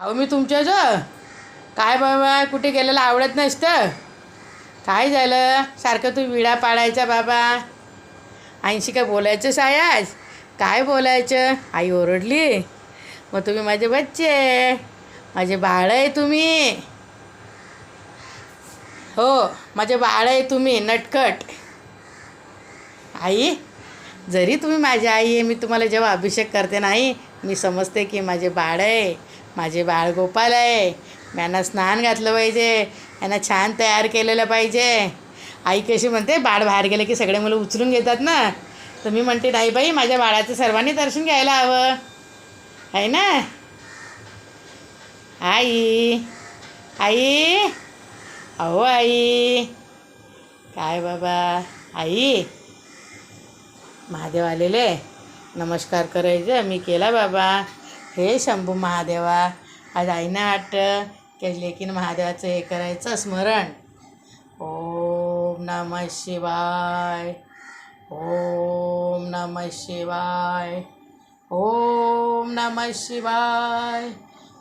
अहो मी तुमच्या जो काय बाबा कुठे गेलेलं आवडत नसतं काय झालं? सारखं तू विडा पाडायचा बाबा. ऐंशी काय बोलायचं सायाज काय बोलायचं? आई ओरडली. मग तुम्ही माझे बच्चे माझे बाळ आहे तुम्ही. हो माझे बाळ आहे तुम्ही नटखट. आई जरी तुम्ही माझी आई आहे मी तुम्हाला जेव्हा अभिषेक करते नाही मी समजते की माझे बाळ आहे. माझे बाळ गोपाल आहे. यांना स्नान घातलं पाहिजे. यांना छान तयार केलेलं पाहिजे. आई कशी म्हणते बाळ बाहेर गेलं की सगळे मुलं उचलून घेतात ना. तर मी म्हणते नाही बाई माझ्या बाळाचं सर्वांनी दर्शन घ्यायला हवं. आहे ना? आई आई अहो आई. काय बाबा? आई. महादेव आलेले. नमस्कार करायचं. मी केला बाबा. हे शंभू महादेवा आज आईनं वाटतं की लेकीन महादेवाचं हे करायचं स्मरण. ओम नम शिवाय ओम नम शिवाय ओम नम शिवाय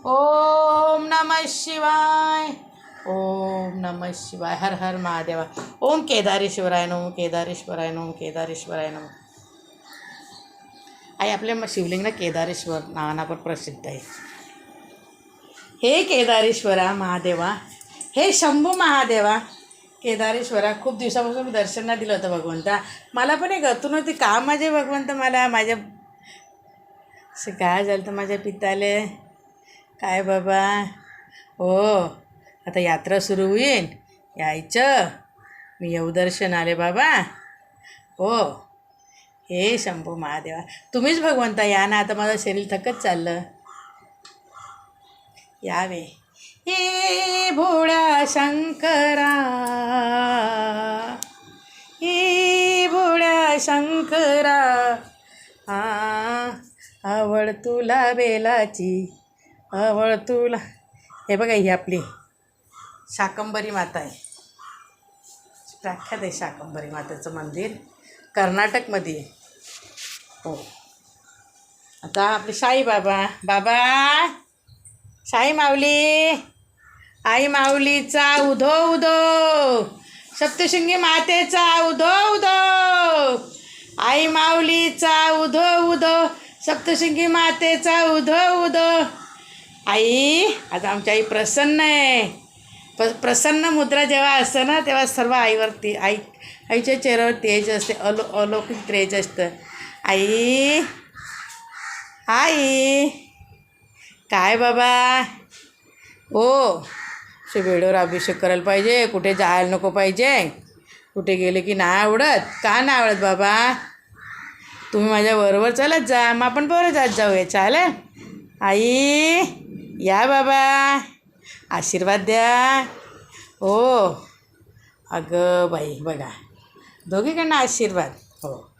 ओम नम शिवाय ओम नम शिवाय. हर हर महादेवा. ओम केदारेश्वराय नम केदारेश्वराय नम केदारेश्वराय नम. आई आपल्या म- शिवलिंग ना केदारेश्वर नावाना पण प्रसिद्ध आहे. हे केदारेश्वरा महादेवा हे शंभू महादेवा. केदारेश्वरा खूप दिवसापासून मी दर्शनला दिलं होतं भगवंता. मला पण एक अतून होती का माझे भगवंत मला? माझ्या काय झालं तर माझ्या पिताले काय बाबा? हो आता यात्रा सुरू होईल. यायचं. मी येऊ दर्शन आले बाबा. हो. हे शंभू महादेवा तुम्हीच भगवंता या ना आता माझं शरीर थकत चाललं. यावे. हे भोळ्या शंकरा हे भोळ्या शंकरा हा आवड तुला बेलाची आवड तुला हे बघा ही आपली शाकंबरी माता आहे. प्रख्यात आहे शाकंबरी मातेचं मंदिर कर्नाटकमध्ये. आहे हो. आता आपले साई बाबा बाबा साई माऊली आई माऊलीचा उधो उधो. सप्तशृंगी मातेचा उधो उधो. आई माऊलीचा उधो उधो. सप्तशृंगी मातेचा उधो उधो. आई आता आमची आई प्रसन्न आहे. प प्रसन्न मुद्रा जेव्हा असतं ना तेव्हा सर्व आईवरती आई आईच्या चेहऱ्यावर तेज असते अलो अलौकिक तेज असतं. आई. आई काय बाबा? हो असे अभिषेक करायला पाहिजे. कुठे जायला नको पाहिजे. कुठे गेले की नाही आवडत? का नाही आवडत बाबा? तुम्ही माझ्या बरोबर चालत जा. मग आपण बरं जात जाऊया. चालेल? आई या बाबा. आशीर्वाद द्या. हो. अगं बाई बघा. दोघीकडनं आशीर्वाद. हो.